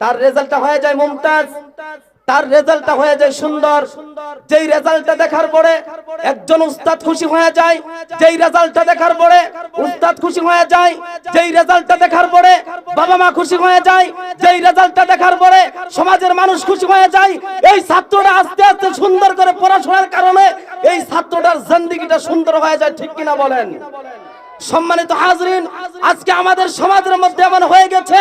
তার রেজাল্টটা হয়ে যায় মুমতাজ। তার রেজাল্টটা হয়ে যায় সুন্দর। যেই রেজাল্টটা দেখার পরে একজন উস্তাদ খুশি হয়ে যায়, যেই রেজাল্টটা দেখার পরে উস্তাদ খুশি হয়ে যায়, যেই রেজাল্টটা দেখার পরে বাবা মা খুশি হয়ে যায়, যেই রেজাল্টটা দেখার পরে সমাজের মানুষ খুশি হয়ে যায়, এই ছাত্রটা আস্তে আস্তে সুন্দর করে পড়াশোনার কারণে এই ছাত্রটার জিন্দেগিটা সুন্দর হয়ে যায়, ঠিক কিনা বলেন? সম্মানিত হাজরিন, আজকে আমাদের সমাজের মধ্যে এমন হয়ে গেছে,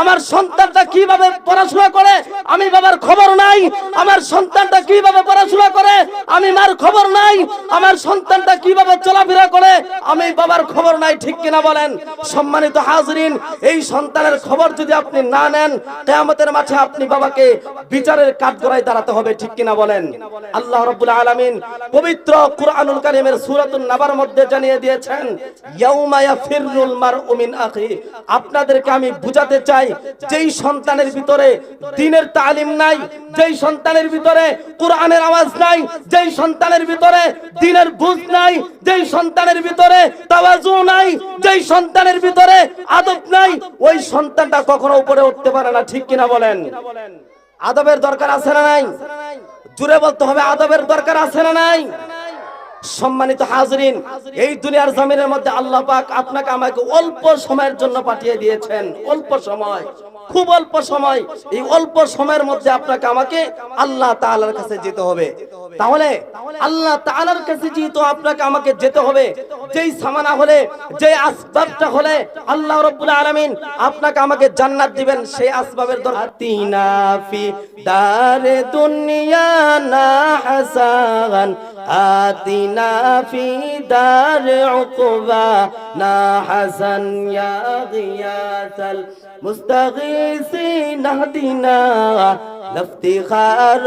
আমার সন্তানটা কীভাবে পড়াশোনা করে, আমি বাবার খবর নাই, আমার সন্তানটা কীভাবে পড়াশোনা করে, আমি মার খবর নাই, আমার সন্তানটা কীভাবে চলাফেরা করে, আমি বাবার খবর নাই, ঠিক কিনা বলেন? সম্মানিত হাজরিন, এই সন্তানের খবর যদি আপনি না নেন, কেয়ামতের মাঠে আপনি বাবাকে বিচারের কাঠগড়ায় দাঁড়াতে হবে, ঠিক কিনা বলেন? আল্লাহ রাব্বুল আলামিন পবিত্র কুরআনুল কারীমের সূরাতুন নাবার মধ্যে জানিয়ে দিয়েছেন আপনাদেরকে আমি বুঝাতে চাই, যেই সন্তানের ভিতরে দ্বীনের তালিম নাই, যেই সন্তানের ভিতরে কোরআনের আওয়াজ নাই, যেই সন্তানের ভিতরে দ্বীনের বুঝ নাই, যেই সন্তানের ভিতরে তাওয়াজু নাই, যেই সন্তানের ভিতরে আদব নাই, ওই সন্তানটা কখনো উপরে উঠতে পারে না, ঠিক কিনা বলেন? আদবের দরকার আছে না নাই? জুড়ে বলতে হবে, আদবের দরকার আছে না নাই? সম্মানিত হাজরিন, এই দুনিয়ার জমিনের মধ্যে আল্লাহ পাক আপনাকে আমাকে অল্প সময়ের জন্য পাঠিয়ে দিয়েছেন। অল্প সময়, খুব অল্প সময়। এই অল্প সময়ের মধ্যে আপনাকে আমাকে আল্লাহ তাআলার কাছে যেতে হবে। তাহলে আল্লাহ তাআলার কাছে যেহেতু আপনাকে আমাকে যেতে হবে, যেই সামানা হলে যে আসবাবটা হলে আল্লাহ রাব্বুল আলামিন আপনাকে আমাকে জান্নাত দিবেন, সেই আসবাবের দরকার। তিনা ফি দারে দুনিয়া না হাসান, আতিনা علينا في دار عقبانا حسن يا غياث المستغيثين اهدنا لافتخار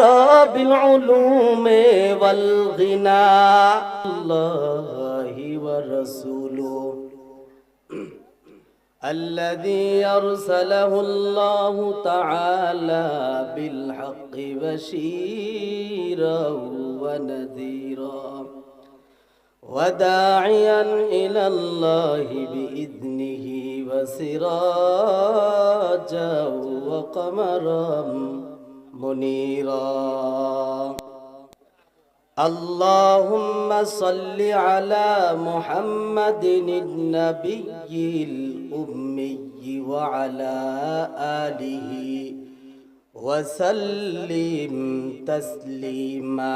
بالعلوم والغنى. الله ورسوله. الذي أرسله الله تعالى بالحق بشيرا ونذيرا. وداعيا إلى الله بإذنه وسراجا وقمرا منيرا. اللهم صل على محمد النبي الأمي وعلى آله وسلم تسليما.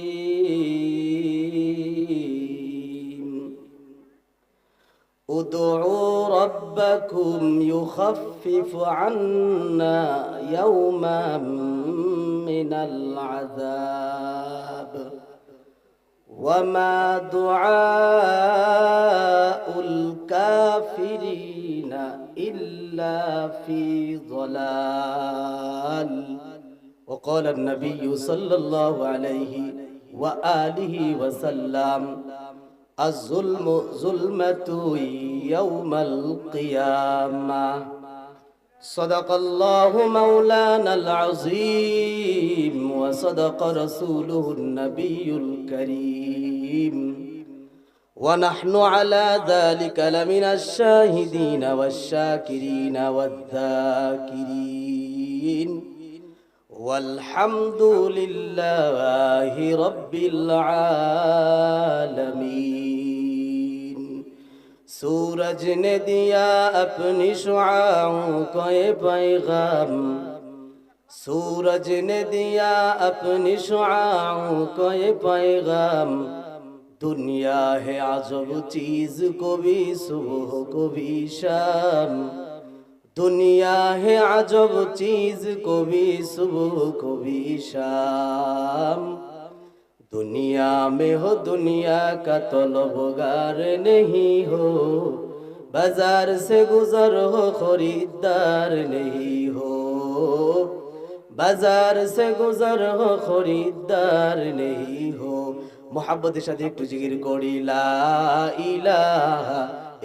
ادعوا ربكم يخفف عنا يوما من العذاب. وما دعاء الكافرين إلا في ضلال. وقال النبي صلى الله عليه وآله وسلم الظلم ظلمة يوم القيامة. صدق الله مولانا العظيم وصدق رسوله النبي الكريم. ونحن على ذلك لمن الشاهدين والشاكرين والذاكرين. والحمد لله رب العالمين سورج نے دیا اپنی شعاؤں کو یہ پیغام سورج نے دیا اپنی شعاؤں کو یہ پیغام دنیا ہے عجب چیز کو بھی صبح کو بھی شام दुनिया है अजब चीज को भी सुबह को भी शाम दुनिया में हो दुनिया का तलबगार नहीं हो बाजार से गुजर हो खरीदार नहीं हो बाजार से गुजर हो खरीदार नहीं हो মোহাব্বতের সাথে একটু জিকির করি লা ইলাহা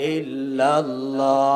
ইল্লাল্লাহ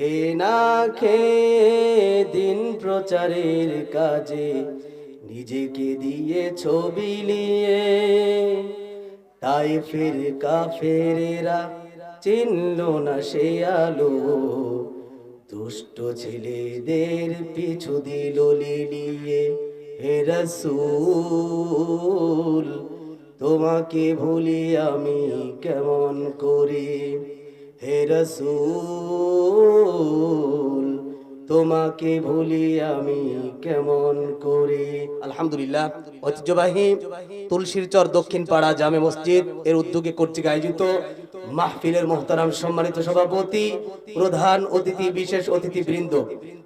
খে না খে দিন প্রচারের কাজে, নিজেকে দিয়ে ছবি নিয়ে। তাই ফির কাফেরেরা চিনল না সে আলো। দুষ্ট ছেলেদের পিছু দিল লিলিয়ে, হে রসুল, তোমাকে ভুলি আমি কেমন করি? হে রসুল, তোমাকে ভুলি আমি কেমন করি? আলহামদুলিল্লাহ, ঐতিহ্যবাহী তুলসীরচর দক্ষিণ পাড়া জামে মসজিদ এর উদ্যোগে কর্তৃক আয়োজিত মাহফিলের মোহতারাম সম্মানিত সভাপতি, প্রধান অতিথি, বিশেষ অতিথি বৃন্দ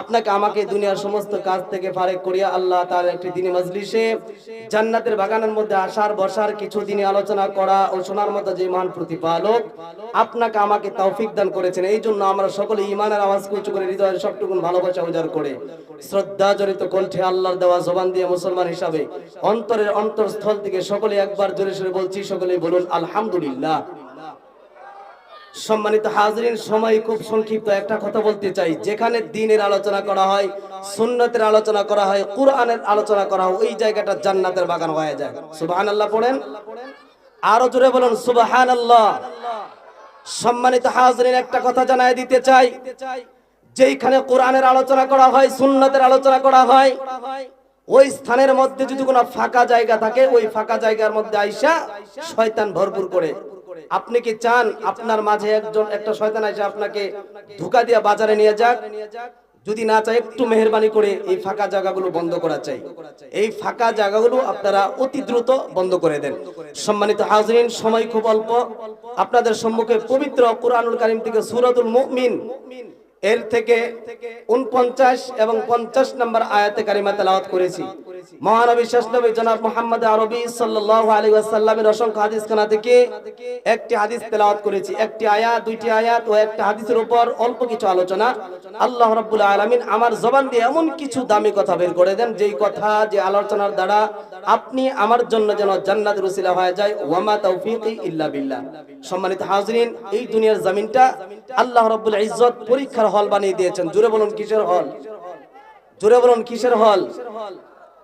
আপনাকে আমাকে দুনিয়ার সমস্ত কাজ থেকে ফারেক করিয়া আল্লাহ তার একটি দিনে মজলিসে জান্নাতের বাগানের মধ্যে আসার, বসার, কিছু দিনে আলোচনা করা ও শোনার মতো যে মান প্রতিপালক আপনাকে আমাকে তৌফিক দান করেছেন। এই জন্য আমরা সকলে ইমানের আওয়াজ উঁচু করে হৃদয়ের সবটুকুন ভালোবাসা উজাড় করে শ্রদ্ধা জড়িত কণ্ঠে আল্লাহর দেওয়া জবান দিয়ে মুসলমান হিসাবে অন্তরের অন্তরস্থল থেকে সকলে একবার জোরে সরে বলছি সকলে বলুন, আলহামদুলিল্লাহ। সম্মানিত হাজরিন, সময় খুব সংক্ষিপ্ত একটা কথা বলতে চাই। যেখানে দিনের আলোচনা করা হয়, সুন্নতের আলোচনা করা হয়, কোরআনের আলোচনা করা হয়, ওই জায়গাটা জান্নাতের বাগান হয়ে যায়। সুবাহান আল্লাহ পড়েন? আরও জোরে বলুন সুবাহান আল্লাহ সম্মানিত হাজরিন, একটা কথা জানাই দিতে চাই। যেইখানে কোরআনের আলোচনা করা হয়, সুন্নতের আলোচনা করা হয়, ওই স্থানের মধ্যে যদি কোনো ফাঁকা জায়গা থাকে, ওই ফাঁকা জায়গার মধ্যে আইসা শয়তান ভরপুর করে। আপনি কি চান আপনার মাঝে একজন, একটা শয়তান এসে আপনাকে ধোকা দিয়ে বাজারে নিয়ে যাক? যদি না চাই একটু মেহরবানি করে এই ফাঁকা জায়গাগুলো বন্ধ করা চাই। এই ফাঁকা জায়গাগুলো আপনারা অতি দ্রুত বন্ধ করে দেন। সম্মানিত হাজরিন, সময় খুব অল্প। আপনাদের সম্মুখে পবিত্র কোরআনুল কারিম থেকে সুরাতুল মুমিন এর থেকে উনপঞ্চাশ এবং পঞ্চাশ নম্বর আয়াতে কারিমা তেলাওয়াত করেছি। মহানবী শেষ নবী জনাব মোহাম্মদ আরবি অসংখ্য হাদিস খানা থেকে একটি হাদিস তেলাওয়াত করেছি। একটি আয়াত, দুইটি আয়াত ও একটা হাদিসের উপর অল্প কিছু আলোচনা। আল্লাহ আমার জবান দিয়ে এমন কিছু দামি কথা বের করে দেন, যেই কথা, যে আলোচনার দ্বারা আপনি আমার জন্য যেন জান্নাত উসিলা হয়ে যায়। ওয়ামা তাওফিকি ইল্লা বিল্লাহ। সম্মানিত হাজরিন, এই দুনিয়ার জমিনটা আল্লাহ রাব্বুল ইজ্জত পরীক্ষার হল বানিয়ে দিয়েছেন। জুড়ে বলুন, কিসের হল? জুড়ে বলুন, কিসের হল?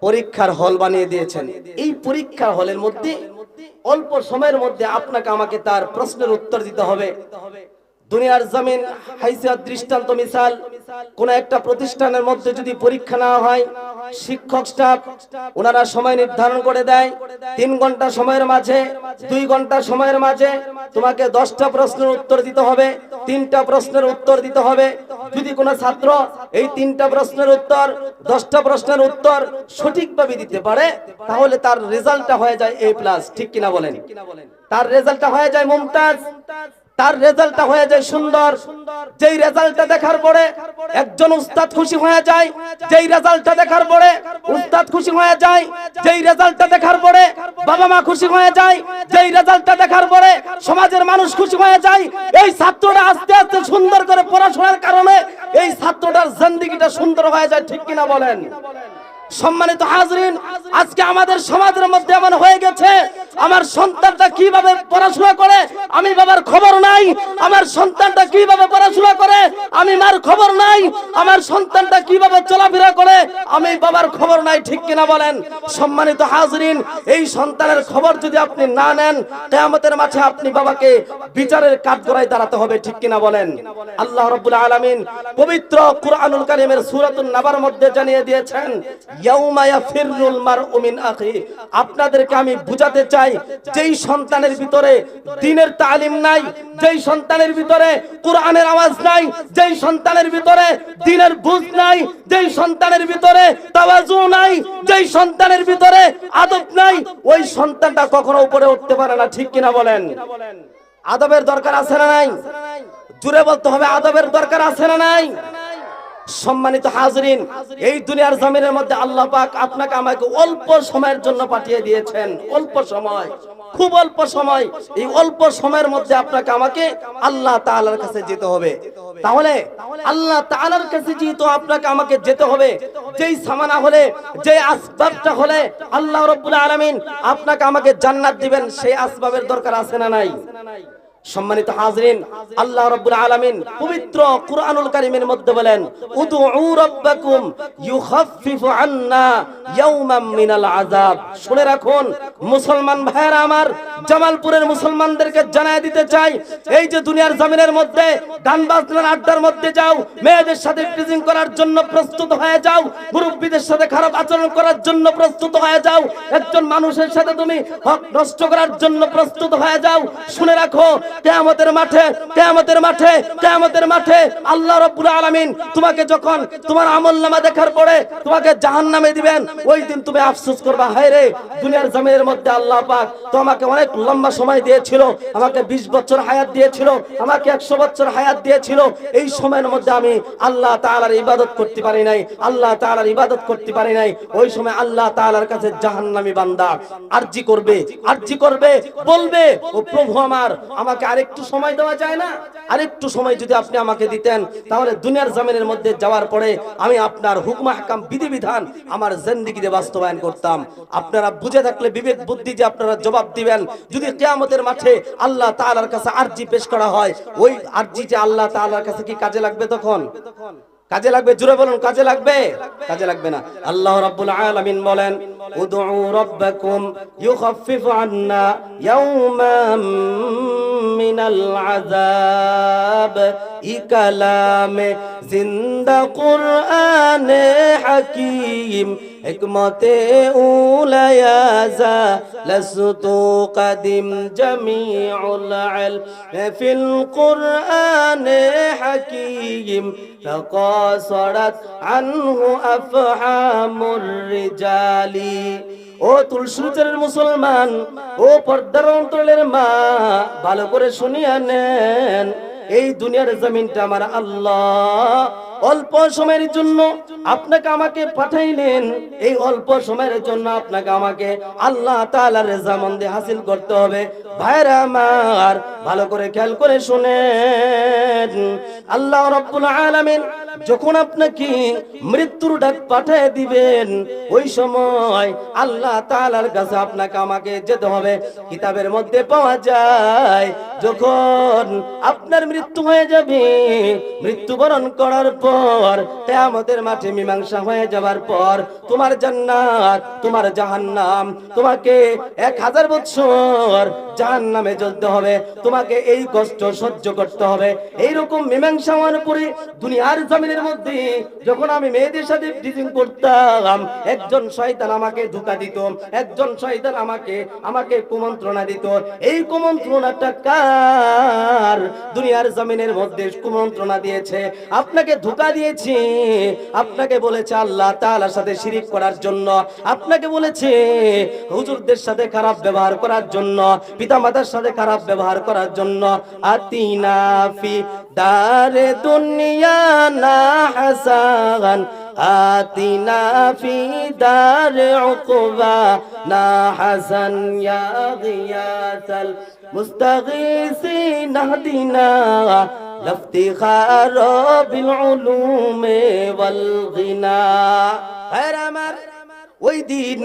পরীক্ষার হল বানিয়ে দিয়েছেন। এই পরীক্ষার হলের মধ্যে অল্প সময়ের মধ্যে আপনাকে আমাকে তার প্রশ্নের উত্তর দিতে হবে। দুনিয়ার জমিন হাইসিয়াত দৃষ্টান্ত মিসাল। কোন একটা প্রতিষ্ঠানের মধ্যে যদি পরীক্ষা নেওয়া হয়, শিক্ষক স্টাফ, ওনারা সময় নির্ধারণ করে দেয়, তিন ঘণ্টা সময়ের মাঝে, দুই ঘণ্টা সময়ের মাঝে তোমাকে দশটা প্রশ্নের উত্তর দিতে হবে, তিনটা প্রশ্নের উত্তর দিতে হবে। যদি কোনো ছাত্র এই তিনটা প্রশ্নের উত্তর, দশটা প্রশ্নের উত্তর সঠিকভাবে দিতে পারে, তাহলে তার রেজাল্টটা হয়ে যায় এ প্লাস। ঠিক কিনা বলেন? তার রেজাল্টটা হয়ে যায় মুমতাজ। তার রেজাল্টটা হয়ে যায় সুন্দর। যেই রেজাল্টটা দেখার পরে একজন উস্তাদ খুশি হয়ে যায়, যেই রেজাল্টটা দেখার পরে উস্তাদ খুশি হয়ে যায়, যেই রেজাল্টটা দেখার পরে বাবা মা খুশি হয়ে যায়, যেই রেজাল্টটা দেখার পরে সমাজের মানুষ খুশি হয়ে যায়, এই ছাত্রটা আস্তে আস্তে সুন্দর করে পড়াশোনার কারণে এই ছাত্রটার জিন্দেগিটা সুন্দর হয়ে যায়, ঠিক কিনা বলেন? সম্মানিত হাজরিন, আজকে আমাদের সমাজের মধ্যে এমন হয়ে গেছে, আমার সন্তানটা কীভাবে পড়াশোনা করে, আমি বাবার খবর নাই, আমার সন্তানটা কীভাবে পড়াশোনা করে, আমি মার খবর নাই, আমার সন্তানটা কীভাবে চলাফেরা করে, আমি বাবার খবর নাই, ঠিক কিনা বলেন? সম্মানিত হাজরিন, এই সন্তানের খবর যদি আপনি না নেন, কেয়ামতের মাঠে আপনি বাবাকে বিচারের কাঠগড়ায় দাঁড়াতে হবে, ঠিক কিনা বলেন? আল্লাহ রাব্বুল আলামিন পবিত্র কুরআনুল কারীমের সূরাতুন নাবার মধ্যে জানিয়ে দিয়েছেন আপনাদেরকে আমি বুঝাতে চাই, যেই সন্তানের ভিতরে দ্বীনের তালিম নাই, যেই সন্তানের ভিতরে কোরআনের আওয়াজ নাই, যেই সন্তানের ভিতরে দ্বীনের বুঝ নাই, যেই সন্তানের ভিতরে তাওয়াজু নাই, যেই সন্তানের ভিতরে আদব নাই, ওই সন্তানটা কখনো উপরে উঠতে পারে না, ঠিক কিনা বলেন? আদবের দরকার আছে না নাই? জুড়ে বলতে হবে, আদবের দরকার আছে না নাই? সম্মানিত হাজরিন, এই দুনিয়ার জমিনের মধ্যে আল্লাহ পাক আপনাকে আমাকে অল্প সময়ের জন্য পাঠিয়ে দিয়েছেন। অল্প সময়, খুব অল্প সময়। এই অল্প সময়ের মধ্যে আপনাকে আমাকে আল্লাহ তাআলার কাছে যেতে হবে। তাহলে আল্লাহ তাআলার কাছে যেহেতু আপনাকে আমাকে যেতে হবে, যেই সামানা হলে যে আসবাবটা হলে আল্লাহ রাব্বুল আলামিন আপনাকে আমাকে জান্নাত দিবেন, সেই আসবাবের দরকার আছে না নাই? সম্মানিত হাজরিন, আল্লাহ রাব্বুল আলামিন পবিত্র কুরআনুল কারীমের মধ্যে বলেন উদউ রাব্বাকুম ইউখাফফিফু আন্না ইয়াওমান মিনাল আযাব। শুনে রাখুন, মুসলমান ভাইরা আমার, জামালপুরের মুসলমানদেরকে জানায় দিতে চাই, এই যে দুনিয়ার জমিনের মধ্যে, গান বাজনার আড্ডার মধ্যে যাও, মেয়েদের সাথে টিজিং করার জন্য প্রস্তুত হয়ে যাও, মুরব্বীদের সাথে খারাপ আচরণ করার জন্য প্রস্তুত হয়ে যাও, একজন মানুষের সাথে তুমি হক নষ্ট করার জন্য প্রস্তুত হয়ে যাও, শুনে রাখো কেয়ামতের মাঠে কেয়ামতের মাঠে কেয়ামতের মাঠে আল্লাহ রাব্বুল আলামিন তোমাকে যখন তোমার আমলনামা দেখার পরে তোমাকে জাহান্নামে দিবেন, ওই দিন তুমি আফসোস করবা, হায় রে, দুনিয়ার জমিনের মধ্যে আল্লাহ পাক তোমাকে অনেক লম্বা সময় দিয়েছিল, আমাকে 20 বছর হায়াত দিয়েছিল, আমাকে 100 বছর হায়াত দিয়েছিল, এই সময়ের মধ্যে আমি আল্লাহ তাআলার ইবাদত করতে পারি নাই, আল্লাহ তাআলার ইবাদত করতে পারি নাই, ওই সময় আল্লাহ তাআলার কাছে জাহান্নামী বান্দা আরজি করবে আরজি করবে, বলবে, ও প্রভু আমার, আমাকে আরেকটু সময় দেওয়া যায় না? আরেকটু সময় যদি আপনি আমাকে দিতেন, তাহলে দুনিয়ার জামিনের মধ্যে যাওয়ার পরে আমি আপনার হুকম হাকাম বিধিবিধান আমার জেন্দিগিতে বাস্তবায়ন করতাম। আপনারা বুঝে থাকলে বিবেক বুদ্ধি যে আপনারা জবাব দিবেন। যদি কেয়ামতের মাঠে আল্লাহ তালার কাছে আর্জি পেশ করা হয়, ওই আর্জি যে আল্লাহ তালার কাছে কি কাজে লাগবে তখন? কাজে লাগবে? জুড়ে বলুন, কাজে লাগবে? কাজে লাগবে না। আল্লাহ রাব্বুল আলামিন বলেন, উদউ রাব্বাকুম ইউখাফফিফু আন্না ইয়াওমান মিনাল আযাব ই কালামে জিন্দা কুরআনে হাকীম। হিকমতে উলায়াজা লসতু কদিম জামিউল ইলম ফিল কুরআনে হাকীম تقاصرت عنه أفهام الرجال ও তুলসুচের মুসলমান ও পর্দার অন্তরের মা ভালো করে শুনিয়া নেন এই দুনিয়ার জমিনটা আমার আল্লাহ অল্প সময়ের জন্য আপনাকে আমাকে পাঠাইলেন। এই অল্প সময়ের জন্য আপনাকে আমাকে আল্লাহ তাআলার রেজামন্দে হাসিল করতে হবে। ভাইরা আমার, ভালো করে খেয়াল করে শুনেন। আল্লাহ রাব্বুল আলামিন যখন আপনাকে মৃত্যুর ডাক পাঠিয়ে দিবেন, ওই সময় আল্লাহ তাআলার কাছে আপনাকে আমাকে যেতে হবে। কিতাবের মধ্যে পাওয়া যায়, যখন আপনার মৃত্যু হয়ে যাবে, মৃত্যুবরণ করার পর কিয়ামতের মাঠে মীমাংসা হয়ে যাবার পর তোমার জান্নাত, তোমার জাহান্নাম, তোমাকে এক হাজার বছর জাহান্নামে জ্বলতে হবে, তোমাকে এই কষ্ট সহ্য করতে হবে। এইরকম মীমাংসা হওয়ার পরে দুনিয়ার জমিনের মধ্যে যখন আমি মেয়েদের সাথে ডিজিং করতাম, একজন শয়তান আমাকে ধোকা দিত, একজন শয়তান আমাকে আমাকে কুমন্ত্রণা দিত। এই কুমন্ত্রণাটা কার? দুনিয়ার জমিনের মধ্যে কুমন্ত্রণা দিয়েছে। আপনাকে ধোকা দিয়েছি আপনাকে বলেছে আল্লাহ তাআলার সাথে শিরিক করার জন্য আপনাকে বলেছে হুজুরদের সাথে খারাপ ব্যবহার করার জন্য পিতামাতার সাথে খারাপ ব্যবহার করার জন্য আতিনা ফি দারে দুনিয়া না হাসান آتنا في دار عقبى نا حسن يا غياث المستغيثين اهدنا لافتخار بالعلوم والغنى غير أمر ওই দিন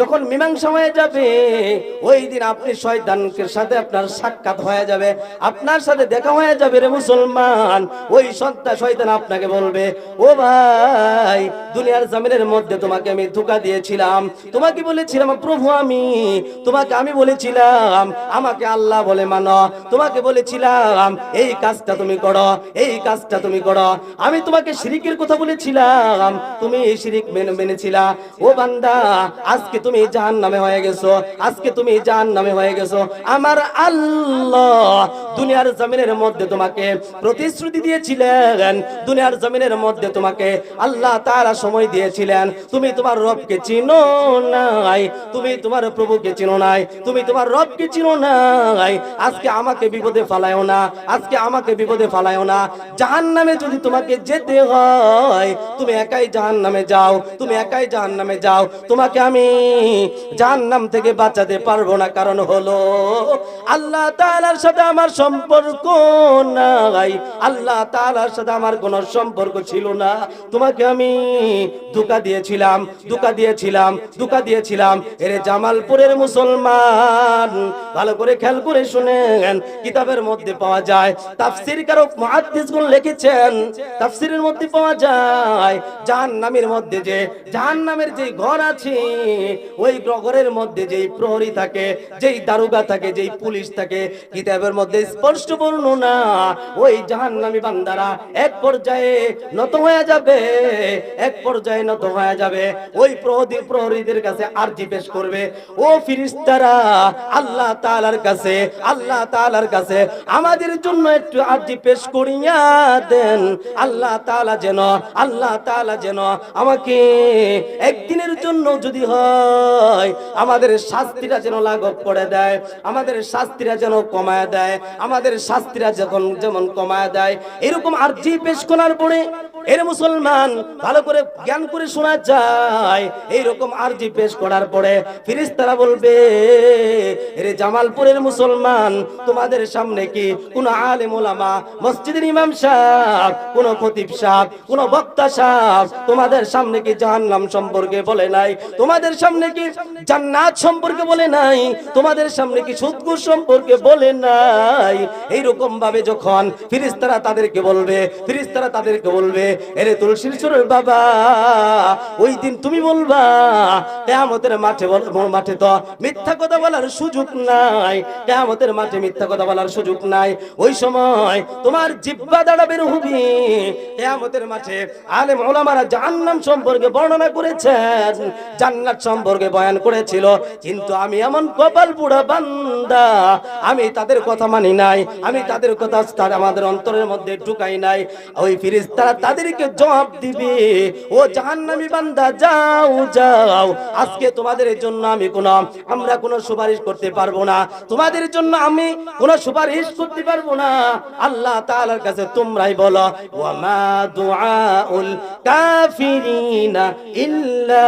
যখন মীমাংসা হয়ে যাবে, ওই দিন আপনি শয়তানকে সাথে আপনার সাক্ষাৎ হয়ে যাবে, আপনার সাথে দেখা হয়ে যাবে রে মুসলমান। ওই সত্তা শয়তান আপনাকে বলবে, ও ভাই, দুনিয়ার জমিনের মধ্যে তোমাকে আমি ধোকা দিয়েছিলাম। তোমাকে বলেছিলাম, প্রভু আমি, তোমাকে আমি বলেছিলাম, আমাকে আল্লাহ বলে মানো। তোমাকে বলেছিলাম, এই কাজটা তুমি করো, এই কাজটা তুমি করো। আমি তোমাকে শিরিকের কথা বলেছিলাম, তুমি এই শিরিক মেনে মেনেছিলা ও বান্দা, আজকে তুমি জাহান নামে হয়ে গেছো, আজকে তুমি জাহান নামে হয়ে গেছো। আমার আল্লাহ দুনিয়ার জমিনের মধ্যে তোমাকে প্রতিশ্রুতি দিয়েছিলেন, দুনিয়ার জমিনের মধ্যে তোমাকে আল্লাহ তারা সময় দিয়েছিলেন। তুমি তোমার রবকে চিনো নাই, তুমি তোমার প্রভুকে চিনো নাই, তুমি তোমার রবকে চিনো নাই। আজকে আমাকে বিপদে ফালায়ও না, আজকে আমাকে বিপদে ফালায়ও না। জাহান নামে যদি তোমাকে যেতে হয়, তুমি একাই জাহান নামে যাও, তুমি একাই জাহান নামে যাও। তোমাকে আমি জাহান নাম থেকে বাঁচাতে পারব না। কারণ হলো, আল্লাহ তাআলার সাথে আমার সম্পর্ক নাই। আল্লাহ তাআলার সাথে আমার কোনো সম্পর্ক ছিল না। তোমাকে আমি ধোকা দিয়েছিলাম ধোকা দিয়েছিলাম ধোকা দিয়েছিলাম। এরে জামালপুরের মুসলমান, ভালো করে খেয়াল করে শুনেন, কিতাবের মধ্যে পাওয়া যায়, তাফসীর কারক মুহাদ্দিসগুন লিখেছেন, তাফসীরের মধ্যে পাওয়া যায়, জাহান্নামের মধ্যে যে, জাহান্নামের যে ঘর আছে। ওই ঘরের মধ্যে যেই প্রহরী থাকে, যেই দারোগা থাকে, যেই পুলিশ থাকে, কিতাবের মধ্যে স্পষ্ট বর্ণনা। ওই জাহান্নামী বান্দারা এক পর্যায়ে নত হয়ে যাবে, এক পর্যায়ে নত হয়ে যাবে। ওই প্রহরী, প্রহরীদের কাছে আরজি পেশ করবে। ও ফিরিস্তারা, আল্লাহ তাআলার কাছে, আল্লাহ তাআলার কাছে আমাদের জন্য একটু আরজি পেশ করিয়া দেন। আল্লাহ তাআলা যেন, আল্লাহ তাআলা যেন আমাকে একদিনের জন্য যদি হয়, আমাদের শাস্তিটা যেন লাঘব করে দেয়, আমাদের শাস্তিরা যেন কমায় দেয়, আমাদের শাস্তিরা যখন যেমন কমায় দেয়, এরকম আরজি পেশ করার পরে এর মুসলমান ভালো করে জ্ঞান করে শোনা যায়, এইরকম আরজি পেশ করার পরে ফিরিস্তারা বলবে, এরে জামালপুরের মুসলমান, তোমাদের সামনে কি কোন আলেম ওলামা, মসজিদের ইমাম সাহেব, কোন খতিব সাহেব, কোন বক্তা সাহেব, তোমাদের সামনে কি জাহান্নাম সম্পর্কে বলে নাই? তোমাদের সামনে কি জান্নাত সম্পর্কে বলে নাই? তোমাদের সামনে কি সুদগুর সম্পর্কে বলে নাই? এইরকম ভাবে যখন ফিরিস্তারা তাদেরকে বলবে, ফিরিস্তারা তাদেরকে বলবে, এরে তুলসীর চোরের বাবা, ওই দিন তুমি বলবা, কেয়ামতের মাঠে মাঠে তো মিথ্যা কথা বলার সুযোগ নাই, কেয়ামতের মাঠে মিথ্যা কথা বলার সুযোগ নাই। ওই সময় তোমার জিব্বা দাঁড়া বের হবি। কেয়ামতের মাঠে আলেম ওলামারা জাহান্নাম সম্পর্কে বর্ণনা করেছেন। জান্নাত সম্পর্কে বয়ান করেছিল। কিন্তু আমি এমন কপাল পুরা বান্দা, আমি তাদের কথা মানি নাই, আমি তাদের কথা তার আমাদের অন্তরের মধ্যে ঢুকাই নাই। ওই ফিরিস্তারা তাদেরকে জবাব দিবে, ও জাহান্নামী বান্দা, যাও যাও, আজকে তোমাদের জন্য আমি কোনো, আমরা কোনো সুপারিশ করতে পারব না। তোমাদের জন্য আমি কোনো সুপারিশ করতে পারব না। আল্লাহ তাআলার কাছে তোমরাই বলো, ওয়া মা দুআউল কাফিরিনা ইল্লা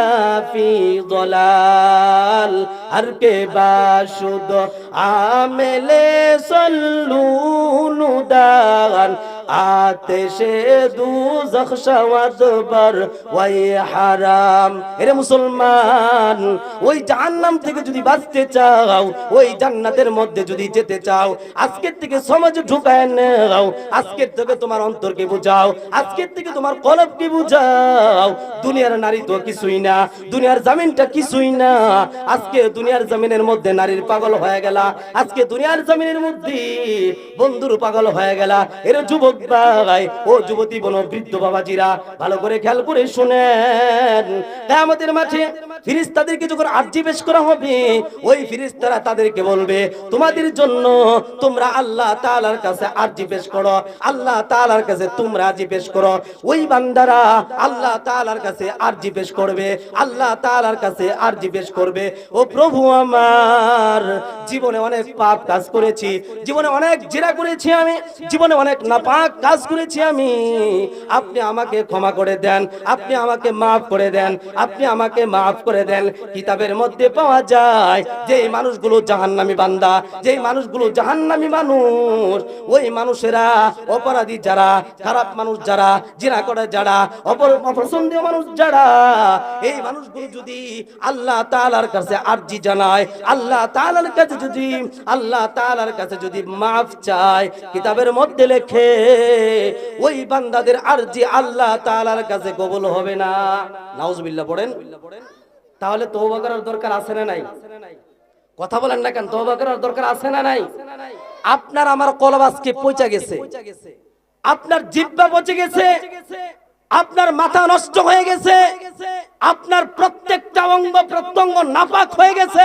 ফি দলাল আর কে বাসুদ আমেলে সল্লুনু আতে সে দুজখ শাওয়াদ বার ওয়াই হারাম এরে মুসলমান ওই জাহান্নাম থেকে যদি বাঁচতে চাও ওই জান্নাতের মধ্যে যদি যেতে চাও, আজকের থেকে সমাজ ঢুকায় নেও। আজকের থেকে তোমার অন্তরকে বুঝাও। আজকের থেকে তোমার কলবকে বুঝাও। দুনিয়ার নারী তো কিছুই না। দুনিয়ার জামিনটা কিছুই না। আজকে দুনিয়ার জমিনের মধ্যে নারীর পাগল হয়ে গেলা। আজকে দুনিয়ার জমিনের মধ্যে বন্ধুর পাগল হয়ে গেলা। এর যুবক ভাই, ও যুবতী বন, বৃদ্ধ বাবাজিরা, ভালো করে খেয়াল করে শুনেন। আমাদের মাঠে ফিরিস্তাদেরকে যখন আর্জি পেশ করা হবে। ওই ফিরিস্তারা তাদেরকে বলবে, তোমাদের জন্য তোমরা আল্লাহ তাআলার কাছে আর্জি পেশ করো, আল্লাহ তাআলার কাছে তোমরা আর্জি পেশ করো। ওই বান্দারা আল্লাহ তাআলার কাছে আর্জি পেশ করবে, আল্লাহ তাআলার কাছে আর্জি পেশ করবে। ও প্রভু আমার, জীবনে অনেক পাপ কাজ করেছি, জীবনে অনেক জেরা করেছি আমি, জীবনে অনেক নাপাক কাজ করেছি আমি। আপনি আমাকে ক্ষমা করে দেন, আপনি আমাকে মাফ করে দেন, আপনি আমাকে মাফ করে দেন, কিতাবের মধ্যে পাওয়া যায় যে মানুষগুলো জাহান্নামী বান্দা যে মানুষগুলো জাহান্নামী মানুষ, ওই মানুষেরা অপরাধী যারা, খারাপ মানুষ যারা, জিনা করে যারা, অপর অপছন্দীয় মানুষ যারা, এই মানুষগুলো যদি আল্লাহ তাআলার কাছে আরজি জানায়, আল্লাহ তাআলার কাছে যদি, আল্লাহ তাআলার কাছে যদি মাফ চায়, কিতাবের মধ্যে লেখে, ওই বান্দাদের আরজি আল্লাহ তাআলার কাছে কবুল হবে না। নাউজুবিল্লাহ, পড়েন। তাহলে তওবা করার দরকার আছে না নাই? কথা বলেন না কেন? তওবা করার দরকার আছে না নাই? আপনার আমার কলব আজকে পৌঁছা গেছে। আপনার জিব্বা পচে গেছে। আপনার মাথা নষ্ট হয়ে গেছে। আপনার প্রত্যেকটা অঙ্গ প্রত্যঙ্গ নাপাক হয়ে গেছে।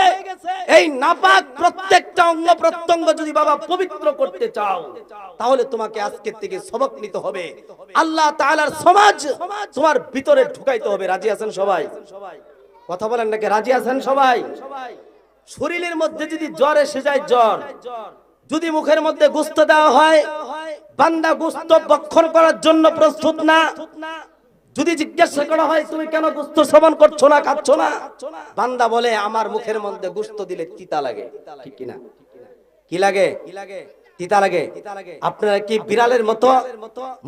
এই নাপাক প্রত্যেকটা অঙ্গ প্রত্যঙ্গ যদি বাবা পবিত্র করতে চাও, তাহলে তোমাকে আজকের থেকে সবক নিতে হবে। আল্লাহ তোমার ভিতরে ঢুকাইতে হবে। রাজি আছেন সবাই সবাই? কথা বলেন নাকি? রাজি আছেন সবাই? শরীরের মধ্যে যদি জ্বর এসে যায়, জ্বর। যদি মুখের মধ্যে গুস্ত দেওয়া হয়, বান্দা গুস্ত বক্ষণ করার জন্য প্রস্তুত না। যদি জিজ্ঞাসা করা হয়, তুমি কেন গুস্ত শ্রবণ করছ না, খাচ্ছ না? বান্দা বলে, আমার মুখের মধ্যে গুস্ত দিলে তিতা লাগে। ঠিক কিনা কি লাগে? তিতা লাগে। আপনারা কি বিড়ালের মতো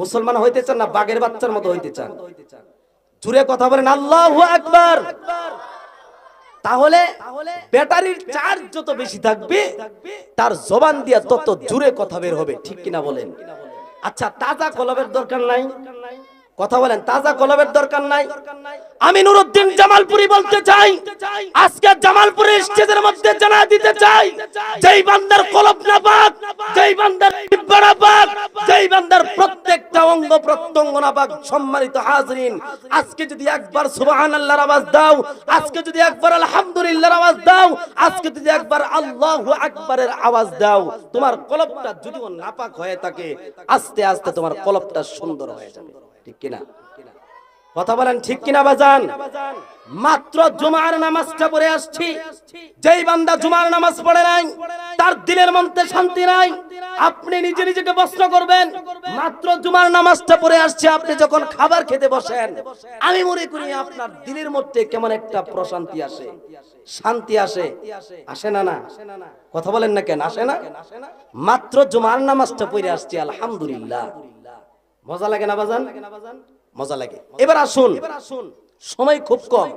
মুসলমান হইতে চান না বাঘের বাচ্চার মতো হইতে চান? জুড়ে কথা বলেন, আল্লাহু আকবার! তাহলে ব্যাটারির চার্জ যত বেশি থাকবে, তার জবান দিয়া তত জুড়ে কথা বের হবে, ঠিক কিনা বলেন? আচ্ছা তাজা কলবের দরকার নাই। কথা বলেন, তাজা কলবের দরকার নাই। আমি নুরুদ্দিন জামালপুরি বলতে চাই, আজকে জামালপুরি স্টেজের মধ্যে জানা দিতে চাই, যেই বান্দার কলব না পাক যেই বান্দার জিহ্বা না পাক যেই বান্দার প্রত্যেকটা অঙ্গ প্রত্যঙ্গ না সম্মানিত হাজরিন, আজকে যদি একবার সুবহানাল্লাহর আওয়াজ দাও, আজকে যদি একবার আলহামদুলিল্লাহর আওয়াজ দাও, আজকে যদি একবার আল্লাহু আকবারের আওয়াজ দাও, তোমার কলবটা যদিও নাপাক হয়ে থাকে, আস্তে আস্তে তোমার কলবটা সুন্দর হয়ে যাবে। ঠিক কিনা? কথা বলেন ঠিক কিনা বাজান? মাত্র জুমার নামাজটা পড়ে আসছি। যেই বান্দা জুমার নামাজ পড়ে নাই, তার দিলের মধ্যে শান্তি নাই। আপনি নিজে নিজেকে প্রশ্ন করবেন, মাত্র জুমার নামাজটা পড়ে আসছে, আপনি যখন খাবার খেতে বসেন, আমি মনে করি আপনার দিলের মধ্যে কেমন একটা প্রশান্তি আসে, শান্তি আসে। আসে না না? কথা বলেন না কেন? আসে না? মাত্র জুমার নামাজটা পড়ে আসছি, আলহামদুলিল্লাহ। মজা লাগে না বাজান? মজা লাগে। এবার আসুন। সময় খুব কম।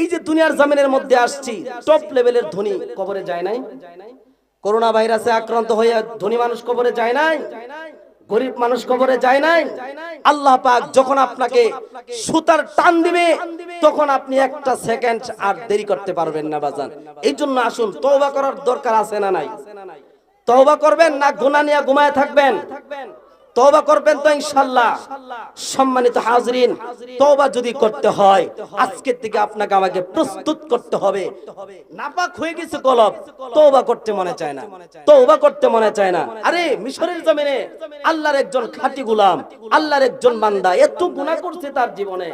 এই যে দুনিয়ার জামিনের মধ্যে আসছি টপ লেভেলের ধনী কবরে যায় নাই। করোনা ভাইরাসে আক্রান্ত হয়ে ধনী মানুষ কবরে যায় নাই। গরিব মানুষ কবরে যায় নাই। আল্লাহ পাক যখন আপনাকে সুতার টান দিবে, তখন আপনি একটা সেকেন্ড আর দেরি করতে পারবেন না, বাজান। এই জন্য আসুন, তওবা করার দরকার আছে না নাই? তওবা করবেন না, গুনাহ নিয়ে ঘুমায় থাকবেন? তওবা করবেন তো ইনশাআল্লাহ। সম্মানিত হাজরিন, তওবা যদি করতে হয়, আজকের থেকে আপনাকে আমাকে প্রস্তুত করতে হবে। নাপাক হয়ে গেছে কলব, তওবা করতে মনে চায় না। তওবা করতে মনে চায় না। আরে, মিশরের জমিনে আল্লাহর একজন খাঁটি গোলাম, আল্লাহর একজন বান্দা, এত গুনাহ করছে তার জীবনে।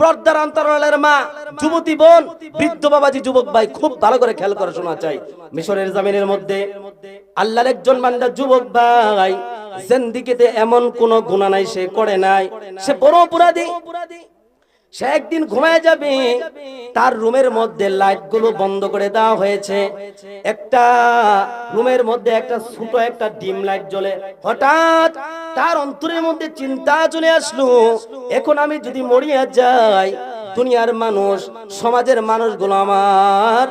পর্দার অন্তরালের মা, যুবতী বোন, বৃদ্ধ বাবাজি, যুবক ভাই খুব ভালো করে খেয়াল করে শোনা চাই মিশরের জমিনের মধ্যে আল্লাহর একজন বান্দা, যুবক ভাই জিন্দিগিতে এমন কোন গুনাহ নাই সে করে নাই সে বড় অপরাধী। সে একদিন ঘুমায় যাবে তার রুমের মধ্যে লাইটগুলো বন্ধ করে দেওয়া হয়েছে। একটা রুমের মধ্যে একটা ছোট একটা ডিম লাইট জ্বলে। হঠাৎ তার অন্তরের মধ্যে চিন্তা চলে আসলো এখন আমি যদি মরিয়া যাই দুনিয়ার মানুষ সমাজের মানুষগুলো আমার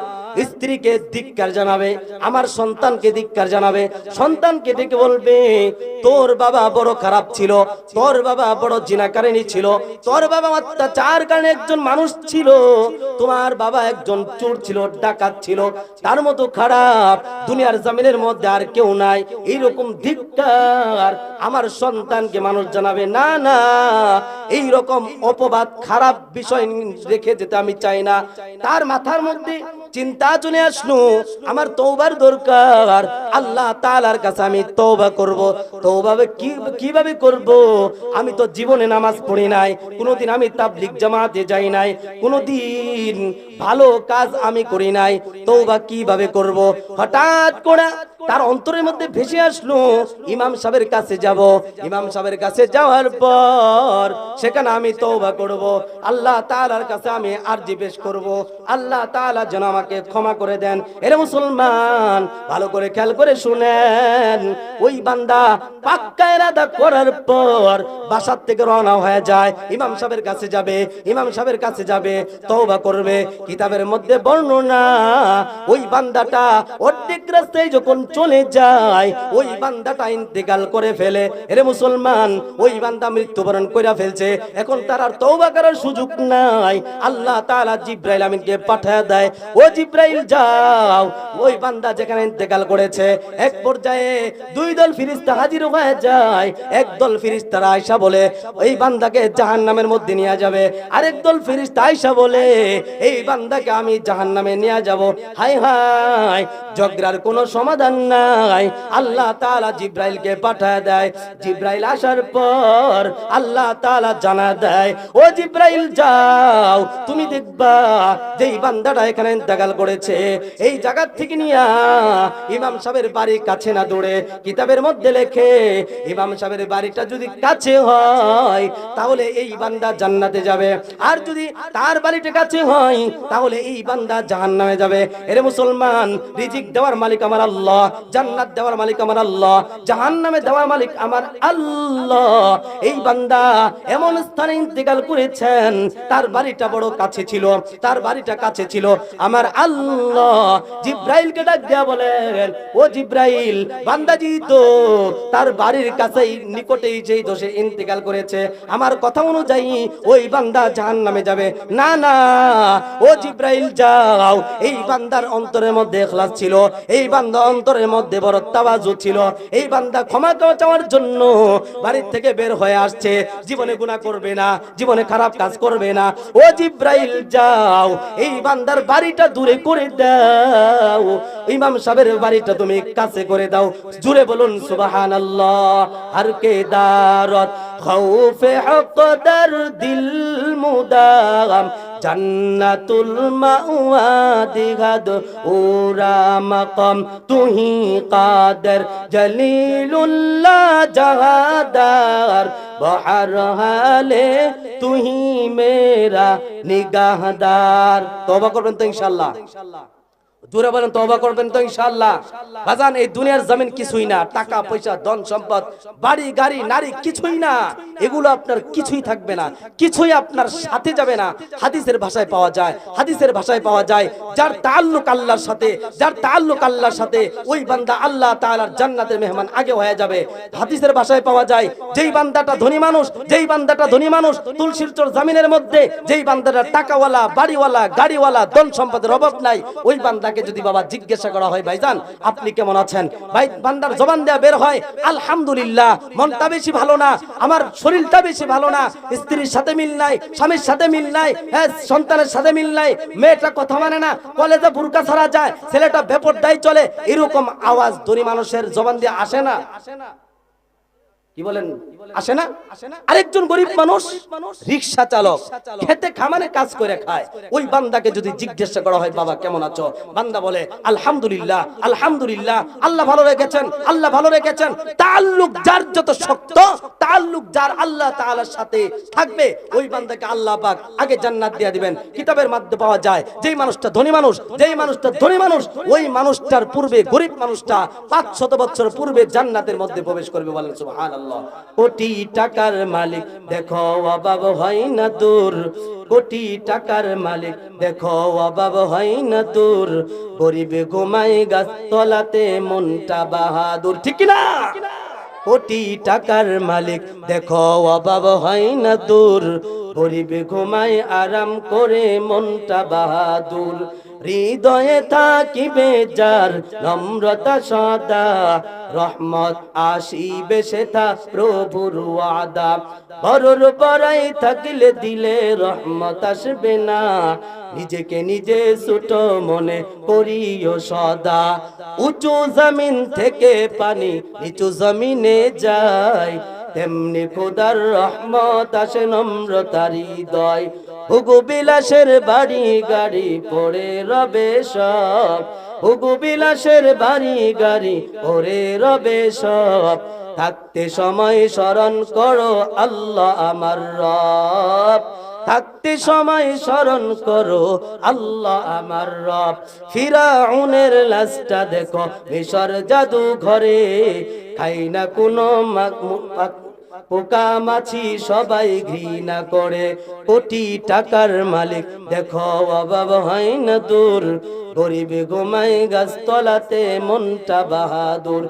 স্ত্রীকে ধিক্কার জানাবে, আমার সন্তানকে ধিক্কার জানাবে। সন্তানকে ডেকে বলবে, তোর বাবা বড় খারাপ ছিল, তোর বাবা বড় জিনাকারিনী ছিল, তোর বাবা অত্যাচার কারণে একজন মানুষ ছিল, তোমার বাবা একজন চোর ছিল, ডাকাত ছিল, তার মতো খারাপ দুনিয়ার জমিনের মধ্যে আর কেউ নাই। এইরকম ধিক্কার আমার সন্তানকে মানুষ জানাবে। না না এই রকম অপবাদ, খারাপ বিষয় রেখে যেতে আমি চাই না। তার মাথার মধ্যে চিন্তা চলে আসলো, আমার তৌবার দরকার। আল্লাহ তালার কাছে আমি তোবা করব। তোভাবে কি, কীভাবে করব? আমি তো জীবনে নামাজ পড়ি নাই, কোনোদিন আমি তাবলিক জামাতে যাই নাই, কোনোদিন ভালো কাজ আমি করি নাই। তোবা কীভাবে করব? হঠাৎ করে তার অন্তরের মধ্যে ভেসে আসলো, ইমাম সাহেবের কাছে যাব। ইমাম সাহেবের কাছে যাওয়ার পর সেখানে আমি তওবা করব। আল্লাহ তাআলার কাছে আমি আরজি পেশ করব। আল্লাহ তাআলা যেন আমাকে ক্ষমা করে দেন। এর মুসলমান, ভালো করে খেয়াল করে শুনেন। ওই বান্দা পাক্কা ইরাদা করার পর বাসার থেকে রওনা হয়ে যায়। ইমাম সাহেবের কাছে যাবে, ইমাম সাহেবের কাছে যাবে, তওবা করবে। কিতাবের মধ্যে বর্ণনা, ওই বান্দাটা অর্ধেক রাস্তায় যখন চলে যায়, ওই বান্দাটা ইন্তেকাল করে ফেলে। এরে মুসলমান, ওই বান্দা মৃত্যুবরণ করে ফেলছে। এখন তার আর তওবা করার সুযোগ নাই। আল্লাহ তাআলা জিব্রাইল আমিনকে পাঠায় দেয়, ও জিব্রাইল যাও। ওই বান্দা যেখানে ইন্তেকাল করেছে, এক পর্যায়ে দুই দল ফিরিস্তা হাজির হয়ে যায়। এক দল ফিরিস্তারা আয়সা বলে, এই বান্দাকে জাহান্নামের মধ্যে নিয়ে যাবে। আরেক দল ফিরিস্তা আয়সা বলে, এই বান্দাকে আমি জাহান্নামে নিয়ে যাব। হাই হাই ঝগড়ার কোনো সমাধান নাই। আল্লাহ তাআলা জিব্রাইলকে পাঠায় দেয়। জিব্রাইল আসার পর আল্লাহ তাআলা জানা দেয়, ও জিব্রাইল যাও, তুমি দেখবা যে এই বান্দাটা এখানে ইন্তেকাল করেছে। এই জায়গা থেকে নিয়া ইমাম সাহেবের বাড়ি কাছে না দৌড়ে কিতাবের মধ্যে লেখে, ইমাম সাহেবের বাড়িটা যদি কাছে হয়, তাহলে এই বান্দা জান্নাতে যাবে। আর যদি তার বাড়িটা কাছে হয়, তাহলে এই বান্দা জাহান্নামে যাবে। এর মুসলমান, রিজিক দেওয়ার মালিক আমার আল্লাহ। জান্নাত দেওয়ার মালিক আমার আল্লাহ, জাহান্নামে দেওয়ার মালিক আমার আল্লাহ। এই বান্দা এমন স্থানে ইন্তেকাল করেছেন, তার বাড়িটা বড় কাছে ছিল, তার বাড়িটা কাছে ছিল। আমার আল্লাহ জিব্রাইলকে ডাক দেয়া বলেন, ও জিব্রাইল বান্দাজি তো, তার বাড়ির কাছেই, নিকটেই যেই দোষে ইন্তেকাল করেছে। আমার কথা অনুযায়ী ওই বান্দা জাহান্নামে যাবে। না না, ও জিব্রাইল যাও। এই বান্দার অন্তরের মধ্যে এখলাস ছিল। এই বান্দা অন্তরের মধ্যে বড় তাওয়াজু ছিল। এই বান্দা ক্ষমা চাওয়ার জন্য বাড়ির থেকে বের হয়ে আসছে। জীবনে গুনাহ করবে না, জীবনে খারাপ কাজ করবে না। ও জিব্রাইল, যাও। এই বান্দার বাড়িটা দূরে করে দাও। ইমাম সাহেবের বাড়িটা তুমি কাছে করে দাও। জুড়ে বলুন, সুবহানাল্লাহ। আর কে দারত খৌফে হকদার দিল মুদাম। জান্নাতুল মাওয়া দিগাদ ওরা মাকাম, তুহি কাদের জলিলুল্লাহ জাহাদার, বহার হালে তুহি মেরা নিগাহদার। তবা করবেন তো ইনশাআল্লাহ। জোরে বলেন, তওবা করবেন তো ইনশাআল্লাহ। বাজান এই দুনিয়ার জমিন কিছুই না, টাকা, পয়সা, ধন সম্পদ, বাড়ি, গাড়ি, নারী কিছুই না। এগুলো আপনার কিছুই থাকবে না, কিছুই আপনার সাথে যাবে না। হাদিসের ভাষায় পাওয়া যায়, হাদিসের ভাষায় পাওয়া যায়, যার তাআল্লুক আল্লাহর সাথে, যার তাআল্লুক আল্লাহর সাথে ওই বান্দা আল্লাহ তাআলার জান্নাতের মেহমান আগে হয়ে যাবে। হাদিসের ভাষায় পাওয়া যায়, যেই বান্দাটা ধনী মানুষ, যেই বান্দাটা ধনী মানুষ, তুলসীর চর জামিনের মধ্যে, যেই বান্দাটা টাকাওয়ালা, বাড়িওয়ালা, গাড়িওয়ালা, ধন সম্পদের অভাব নাই, ওই বান্দাকে যদি বাবা জিজ্ঞাসা করা হয়, ভাইজান, আপনি কেমন আছেন? ভাই, বান্দার জবান দেয়া বের হয়, আলহামদুলিল্লাহ, মনটা বেশি ভালো না, আমার শরীরটা বেশি ভালো না, স্ত্রীর সাথে মিল নাই, স্বামীর সাথে মিল নাই হ্যাঁ সন্তানের সাথে মিল নাই, মেয়েটা কথা মানে না, কলেজে বুরকা ছাড়া যায়, ছেলেটা ভেপর দায় চলে, এরকম আওয়াজ ধনী মানুষের জবান দিয়ে আসে না আসে না? কি বলেন? আসে না? আরেকজন গরিব মানুষ রিক্সা চালক খেতে খামানে কাজ করে খায়। ওই বান্দাকে যদি জিজ্ঞাসা করা হয় বাবা কেমন আছো? বান্দা বলে আলহামদুলিল্লাহ আলহামদুলিল্লাহ আল্লাহ ভালো রেখেছেন আল্লাহ ভালো রেখেছেন। তাল্লুক যার যত শক্ত তাল্লুক যার আল্লাহ তাআলার সাথে থাকবে ওই বান্দাকে আল্লাহ পাক আগে জান্নাত দিয়ে দিবেন। কিতাবের মাধ্যমে পাওয়া যায় যেই মানুষটা ধনী মানুষ যেই মানুষটা ধনী মানুষ ওই মানুষটার পূর্বে গরিব মানুষটা পাঁচ শত বছর পূর্বে জান্নাতের মধ্যে প্রবেশ করবে বলেন সুবহানাল্লাহ। কোটি টাকার মালিক, দেখো অভাব হয় না দূর। কোটি টাকার মালিক, দেখো অভাব হয় না দূর। গরিবে ঘুমাই গাছ তলাতে, মনটা বাহাদুর। ঠিক না কোটি টাকার মালিক, দেখো অভাব হয় না দূর। গরিবে ঘুমায় আরাম করে, মনটা বাহাদুর। হৃদয়ে থাকিবে যার নম্রতা সদা, রহমত আসিবে সেথা প্রভুর ওয়াদা। বড়র বড়াই থাকলে দিলে রহমত আসবে না, নিজেকে নিজে ছোট মনে করিও সদা। উঁচু জমিন থেকে পানি নিচু জমিনে যায়, তেমনি খোদার রহমত আসে নম্রতার হৃদয়। হুগু বিলাসের বাড়ি, গাড়ি পড়ে রবে সব। হুগু বিলাসের বাড়ি, গাড়ি পড়ে রবে সব। থাকতে সময় স্মরণ করো আল্লাহ আমার রব। থাকতে সময় স্মরণ করো আল্লাহ আমার রব। ফিরাউনের লাশটা দেখো, মিশর জাদু ঘরে খাই না কোনো পোকা মাছি সবাই ঘৃণা করে। কোটি টাকার মালিক, দেখো অভাব হয় না দূর। গরিবে ঘুমাই গাছতলাতে মনটা বাহাদুর।